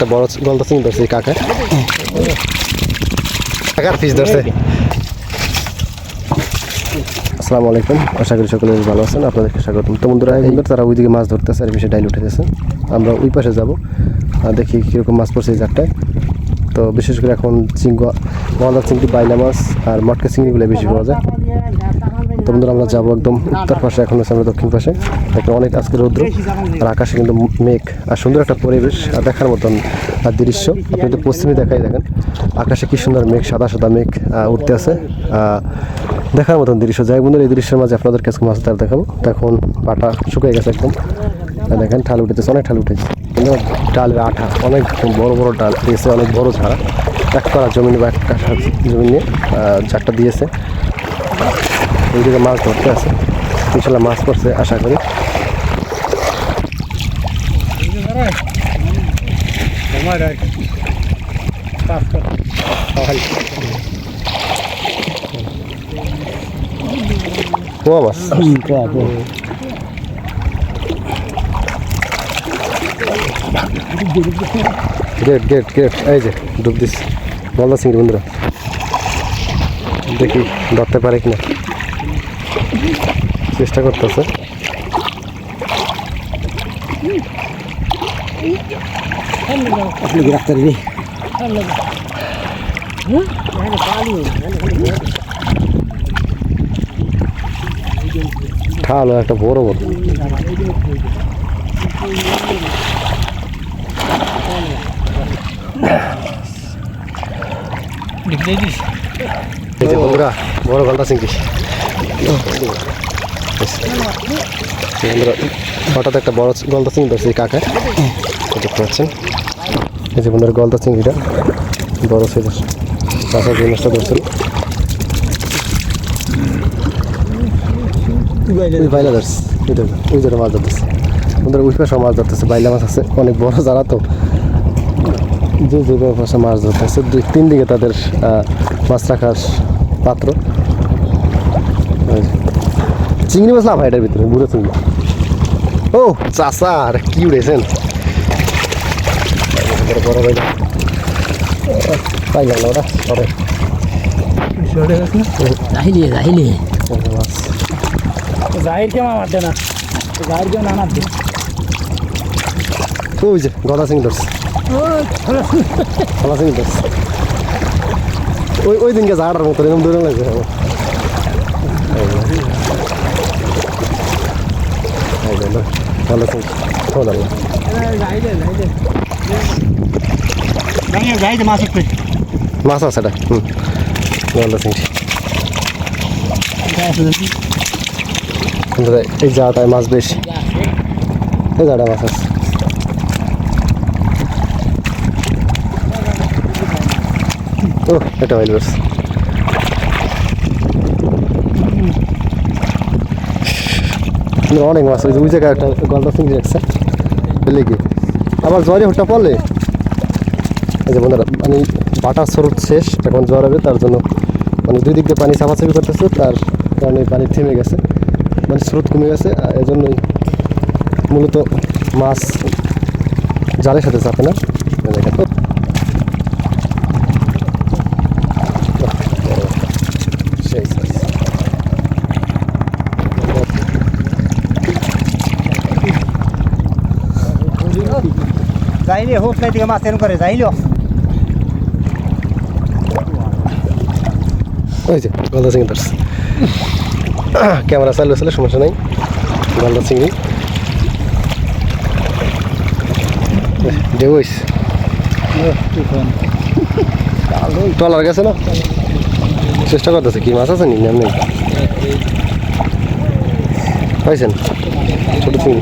একটা বড় গলদা চিংড়ি ধরছে কাকা কাকার পিস ধরছে। আসসালামু আলাইকুম। আশা করি সকলে ভালো আছেন। আপনাদেরকে স্বাগতম তো বন্ধুরা এই তারা ওইদিকে মাছ ধরতেছে আর বিষয়ে ডাইল উঠেছে। আমরা ওই পাশে যাব আর দেখি কীরকম মাছ পড়ছে এই তো বিশেষ করে এখন চিংড়ি গলদা চিংড়ি বাইলা মাছ আর মটকা চিংড়িগুলো বেশি পাওয়া যায়। তো বন্ধুরা, আমরা যাব একদম উত্তর পাশে, এখন আছে আমরা দক্ষিণ পাশে। একটা অনেক আজকে রৌদ্র, আর আকাশে কিন্তু মেঘ, আর সুন্দর একটা পরিবেশ, আর দেখার মতন, আর দৃশ্য। আপনি যদি পশ্চিমে দেখাই, দেখেন, আকাশে কি সুন্দর মেঘ, সাদা সাদা মেঘ উঠতে আছে। দেখার মতন দৃশ্য। যাই বন্ধুরা, এই দৃশ্যের মাঝে আপনাদের কাছে মাছ তার দেখাবো। তো এখন পাটা শুকিয়ে গেছে একদম। দেখেন, ঠাল উঠেছে, অনেক ঠাল উঠেছে। কিন্তু ডালের আঠা, অনেক বড় বড় ডাল, দিয়েছে অনেক বড় ঝাড়া। এক করা জমি বা এক কাঠা জমি নিয়ে চারটা দিয়েছে। ওইদিকে মাছ ধরতে আছে। ইনশাল্লাহ মাছ পড়ছে, আশা করি। পোয়া মাছ গেট গেট গেট এই যে, ডুব দিস বলদা চিংড়ি বন্ধুরা। দেখি ধরতে পারে কিনা। চেষ্টা করতেছে। ঠালো একটা বড় বড়। এই যে বন্ধুরা বড় গলদা চিংড়ি। হঠাৎ একটা বড় গলদা চিংড়ি ধরছে কাকা দেখতে পাচ্ছেন? এই যে বন্ধুরা, গলদা চিংড়িটা। বড় সাইজের কাঁচা জিনিসটা ধরছিল। ওই যেটা মাছ ধরতেছে। মাছ ধরতেছে। বাইলা মাছ আছে, অনেক বড় যারা তো। যে যে মাছ ধরতেছে দুই তিন দিকে তাদের মাছ রাখার পাত্র। চিংড়ি মাছ লাভ এটার ভিতরে বুড়ো চিংড়ি ও চাষা আর কি উড়েছেন? বড় না সরে। যাইলে যাইলে জাহির কেমন মারতে না জাহির কেমন না মারতে ওই যে গদা সিং ধরছে। গদা সিং ধরছে। ওই ওই দিনকে ঝাড়ার মতো এরকম দূরে লাগছে আমার। এই যে, এই যে, না, গদা সিং ও দাঁড়া যাইলে যাইলে যাইতে মাছ আছে এটা হুম। গদা সিং কিন্তু এই জায়গাটায় মাছ বেশি। এই জায়গাটায় মাছ আছে। ও এটা হইল বেশ অনেক মাছ ওই যে জায়গায় একটা গলদা চিংড়ি রাখছে কি আবার জ্বরে হট্টা পড়লে? এই যে বন্ধুরা মানে বাটার স্রোত শেষ, এখন জ্বর হবে, তার জন্য মানে দুই দিক দিয়ে পানি চাপাচাপি করতেছে, তার কারণে পানি থেমে গেছে। মানে স্রোত কমে গেছে এজন্যই মূলত মাছ জালের সাথে চাপে না এই দেখেন। ও, সেই size। যাইলে হোক নাই দিকে মাছ এরকম করে যাইলো। ওই যে গলদা চিংড়ি ধরছে। ক্যামেরা চালু আসলে সমস্যা নাই। গলদা চিংড়ি। দেবইস টলার গেছে না? চেষ্টা করতেছে কি মাছ আছে নি? নাম নেই। পাইছেন? ছোট চিংড়ি।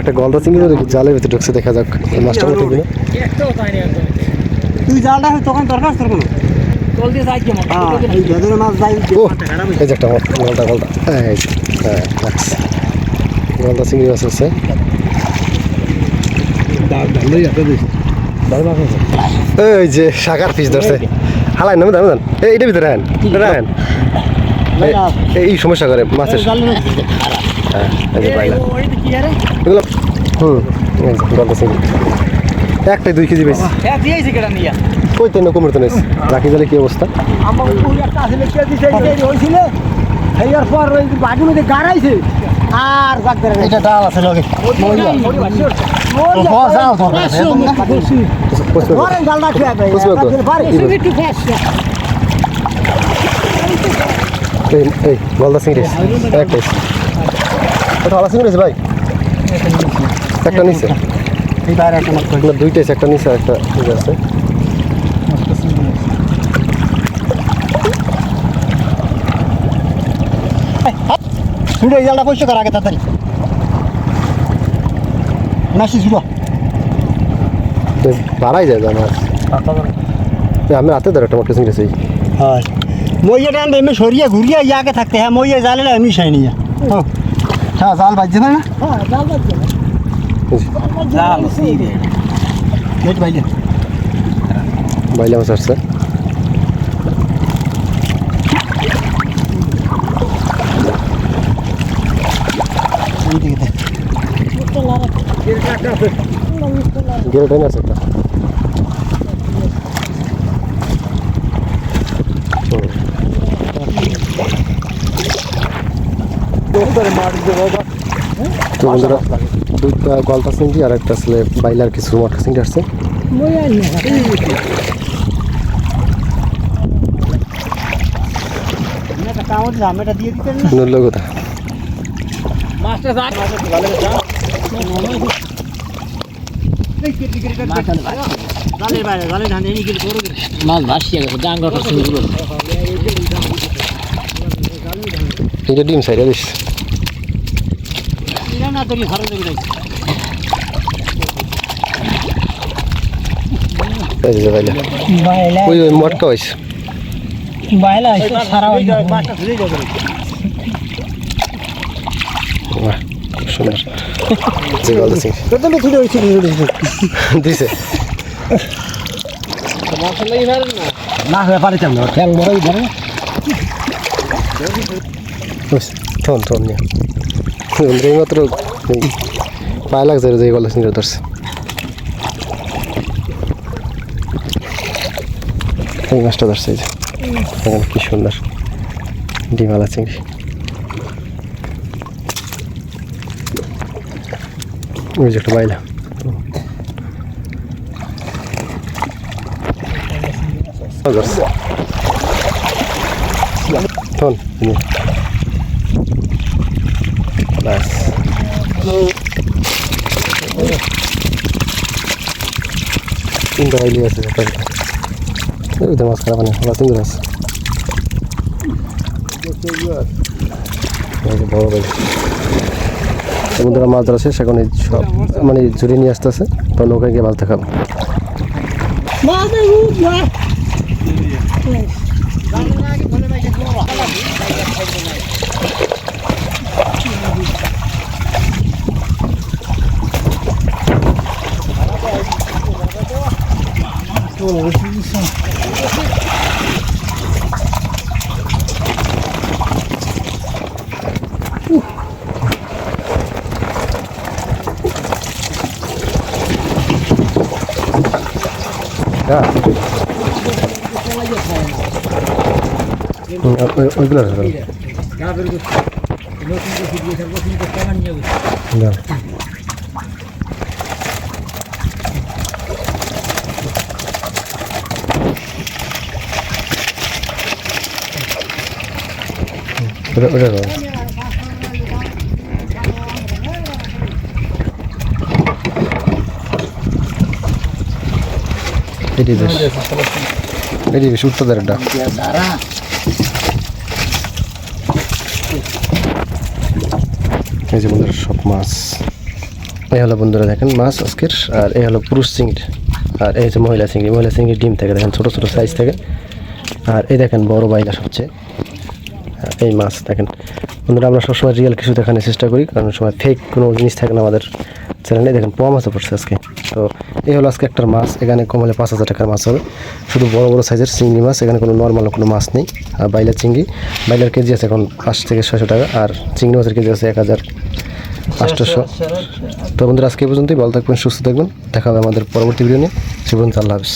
একটা গলদা চিংড়ি ধরে জালের ভিতরে ঢুকছে দেখা যাক এই মাছটা উঠে কিনা। তুই জালটা তখন দরকার তোর কোনো? জল দিয়ে যাই কেমন এই বেদরে মাছ যাই। ও এই যে গলদা গলদা। এই যে, হ্যাঁ গলদা চিংড়ি মাছ আছে। এই যে শাকার পিস ধরছে। হালাই নামে দাম এইটা ভিতরে এটা আন এই- সমস্যা করে মাছের। হ্যাঁ এই যে বাইলা কি আরে? এগুলো হুম একটাই দুই কেজি বেশি। কই তেন কমের তো নেই রাখি গেলে কি অবস্থা? আমার ওই একটা আসলে কে দিছে এই হইছিল হেয়ার পর ওই বাড়ির মধ্যে গাড়াইছে। আর বাগ করে এটা ডাল আছে লগে। পশ্চিম এই গলদা চিংড়ি। একটাই ওটা আলা আছে ভাই? একটা নিচে। দুইটাই একটা নিচে একটা ঠিক আছে। ছুড়ো জালটা পরিষ্কার কর আগে তাড়াতাড়ি। নাসি ছুড়ো বাড়াই যায় আমার আমি রাতে ধরে একটা মোটর আছে হয় মই এটা আনবে এমনি সরিয়ে ঘুরিয়ে ইয়াকে থাকতে হ্যাঁ মই জালে না এমনি সাই নিয়ে হ্যাঁ জাল বাজছে না হ্যাঁ জাল বাজছে জাল সিরে নেট বাইলে বাইলে মাছ আসছে এই দিকে দেখ। গেলে টাইম আছে একটা তো বন্ধুরা দুইটা গলদা চিংড়ি আর একটা আসলে বাইলার কিছু মটকা চিংড়ি আসছে। একটা কামড় জামেটা দিয়ে দিতেন না নড়লো কোথা মাস্টার যা জালের বাইরে জালের ধান এমনি গেলে বড় করে মাছ ভাসিয়া গেছে ডাঙ্গাটা এটা ডিম সাইডে দিস। ওই ওই মটকা হয়েছে বাইলা না পারিতাম না ঠ্যাং বড়ই ধরে থন থন নিয়ে। মাত্র পায়ে লাগছে যে গলদা চিংড়ি ধরছে। এই মাছটা ধরছে এই যে। কি সুন্দর ডিমালা চিংড়ি। ওই যে একটা বাইলা ধরছে থন ব্যাস তিনটা বাইলি আছে একটা মাছ খারাপ না ওরা তিনজন আছে বড় বাইলি বন্ধুরা মাছ ধরা শেষ, এখন সব মানে ঝুড়ি নিয়ে আসতেছে, তো নৌকায় গিয়ে মাছ দেখাবো। হ্যাঁ হুম, ওই- ওইগুলো আছে তাহলে। দাও। ওটা ওটা এই যে বন্ধুরা, সব মাছ। এই হলো বন্ধুরা, দেখেন মাছ আজকের, আর এই হলো পুরুষ চিংড়ি। আর এই হচ্ছে মহিলা চিংড়ি। মহিলা চিংড়ি ডিম থেকে, দেখেন ছোটো ছোটো সাইজ থেকে। আর এই দেখেন বড় বাইলা সবচেয়ে। এই মাছ দেখেন। বন্ধুরা, আমরা সবসময় রিয়েল কিছু দেখানোর চেষ্টা করি, কারণ সময় ফেক কোনো জিনিস থাকে না আমাদের চ্যানেলে দেখেন, পোয়া মাছও পড়ছে আজকে। তো এই হলো আজকে একটা মাছ, এখানে কম হলে পাঁচ হাজার টাকার মাছ হবে। শুধু বড় বড় সাইজের চিংড়ি মাছ, এখানে কোনো নর্মাল কোনো মাছ নেই। আর বাইলার চিংড়ি, বাইলার কেজি আছে এখন পাঁচ থেকে ছয়শো টাকা, আর চিংড়ি মাছের কেজি আছে এক হাজার আটশোশো তো বন্ধুরা, আজকে পর্যন্তই, ভালো থাকবেন, সুস্থ থাকবেন। দেখা হবে আমাদের পরবর্তী ভিডিও নিয়ে। সে পর্যন্ত আল্লাহ হাফিজ।